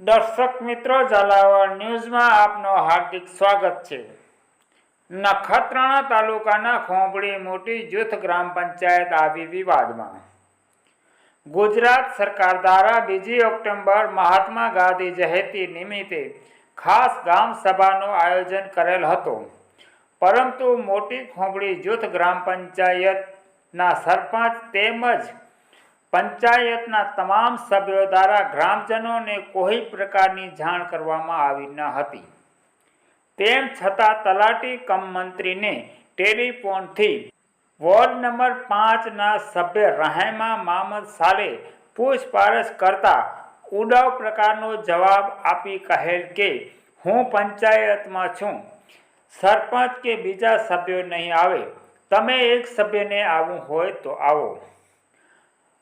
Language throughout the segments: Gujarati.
દર્શક મિત્રો ઝાલાવાડ ન્યૂઝમાં આપનું હાર્દિક સ્વાગત છે. નખત્રાણા તાલુકાના ખોંભળી મોટી જૂથ ગ્રામ પંચાયત આવી વિવાદમાં. ગુજરાત સરકાર દ્વારા બીજી ઓક્ટોબર મહાત્મા ગાંધી જયંતિ નિમિત્તે ખાસ ગામ સભાનું આયોજન કરેલ હતું. પરંતુ મોટી ખોંભળી જૂથ ગ્રામ પંચાયતના સરપંચ તેમજ પંચાયતના તમામ સભ્યો દ્વારા ગ્રામજનોને કોઈ પ્રકારની જાણ કરવામાં આવી ન હતી. તેમ છતાં તલાટી કમ મંત્રીને ટેલિફોનથી વોર્ડ નંબર પાંચના સભ્ય રહેમા મામદ સાલે પૂછપરછ કરતા ઉડાવ પ્રકારનો જવાબ આપી કહેલ કે, હું પંચાયતમાં છું. સરપંચ કે બીજા સભ્યો નહીં આવે. તમે એક સભ્યને આવવું હોય તો આવો.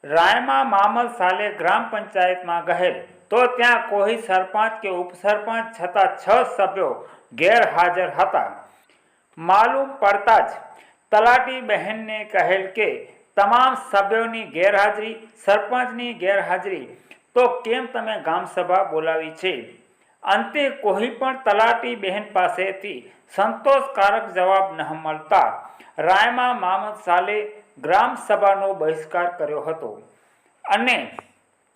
રાયમાં મામદ સાલે ગ્રામ પંચાયતમાં ગયેલ તો ત્યાં કોઈ સરપંચ કે ઉપસરપંચ છતાં છ સભ્યો ગેરહાજર હતા. માલુમ પડતા જ તલાટી બહેનને કહેલ કે, તમામ સભ્યોની ગેરહાજરી, સરપંચની ગેરહાજરી. તો કેમ તમે ગામસભા બોલાવી છે? અંતે કોઈ પણ તલાટી બહેન પાસેથી સંતોષકારક જવાબ ન મળતા રાયમાં મામદ સાલે ગ્રામ સભાનો બહિષ્કાર કર્યો હતો અને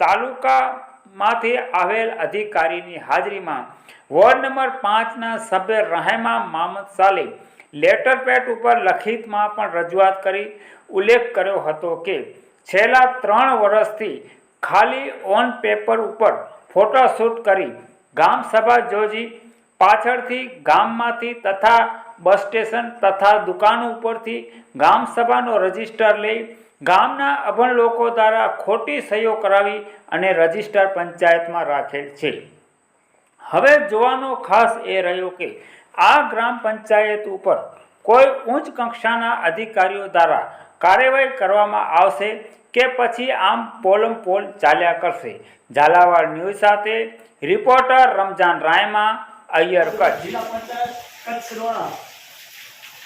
તાલુકામાંથી આવેલ અધિકારીની હાજરીમાં વોર્ડ નંબર પાંચના સભ્ય રહેમા મામદ સાલે લેટર પેડ ઉપર લખિતમાં પણ રજૂઆત કરી ઉલ્લેખ કર્યો હતો કે છેલ્લા ત્રણ વર્ષથી ખાલી ઓન પેપર ઉપર ફોટોશૂટ કરી ગામ સભા યોજી પાછળથી ગામમાંથી તથા બસ સ્ટેશન તથા દુકાનો ઉપરથી ગામ સભાનો રજિસ્ટર લઈ ગામના અભણ લોકો દ્વારા ખોટી સહીઓ કરાવી અને રજિસ્ટર પંચાયતમાં રાખેલ છે. હવે જોવાનો ખાસ એ રહ્યો કે આ ગ્રામ પંચાયત ઉપર કોઈ ઉચ્ચ કક્ષાના અધિકારીઓ દ્વારા કાર્યવાહી કરવામાં આવશે કે પછી આમ પોલમ પોલ ચાલ્યા કરશે? ઝાલાવાડ ન્યૂઝ સાથે રિપોર્ટર રમજાન રાયમા, અય્યર કચ્છ. જિલ્લા કચ્છ રોણા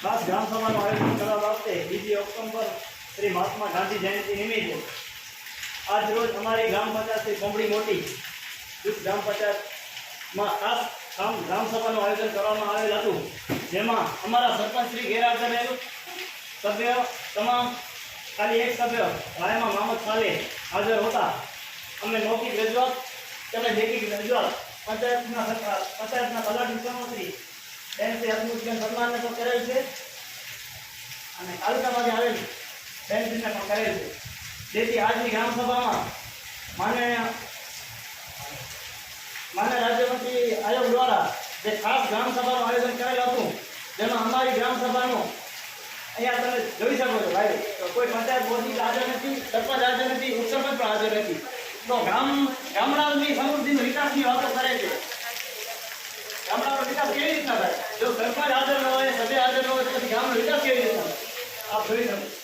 ખાસ ગ્રામ સભાનું આયોજન કરવા બાબતે બીજી ઓક્ટોબર શ્રી મહાત્મા ગાંધી જયંતિ નિમિત્તે આજ રોજ અમારી ગ્રામ પંચાયત કોંબડી મોટી જૂથ ગ્રામ પંચાયતમાં ખાસ ગ્રામ ગ્રામ સભાનું આયોજન કરવામાં આવેલ હતું. જેમાં અમારા સરપંચ શ્રી ગેરહાજર રહેલું સભ્ય તમામ ખાલી એક સભ્ય રાયમા મહમદ સાલે હાજર હતા. અમે મૌખિક રજૂઆત તેમજ લેખિત રજૂઆત પંચાયતના પંચાયતના તલાટી સમશ્રી બેન શ્રી હસમુખબેન સન્માનને પણ કરેલ છે. અને તાલુકામાંથી આવેલ બેનશ્રીને પણ કરેલ છે. જેથી આજની ગ્રામ સભામાં માનનીય માન્ય રાજ્યમંત્રી આયોગ દ્વારા જે ખાસ ગ્રામ સભાનું આયોજન કરેલ હતું, જેમાં અમારી ગ્રામ સભાનું અહીંયા તમે જોઈ શકો છો ભાઈ કોઈ પંચાયત બોર્ડની હાજર નથી, સરપંચ હાજર નથી ઉપસરપંચ પણ હાજર નથી. તો ગામ ગામડાની સમૃદ્ધિનો વિકાસની વાતો કરે છે. ગામડાનો વિકાસ કેવી રીતના થાય? જો સરપંચ હાજર ન હોય, સભ્ય હાજર ન હોય, તો પછી ગામનો વિકાસ કેવી રીતે? આપ જોઈ શકો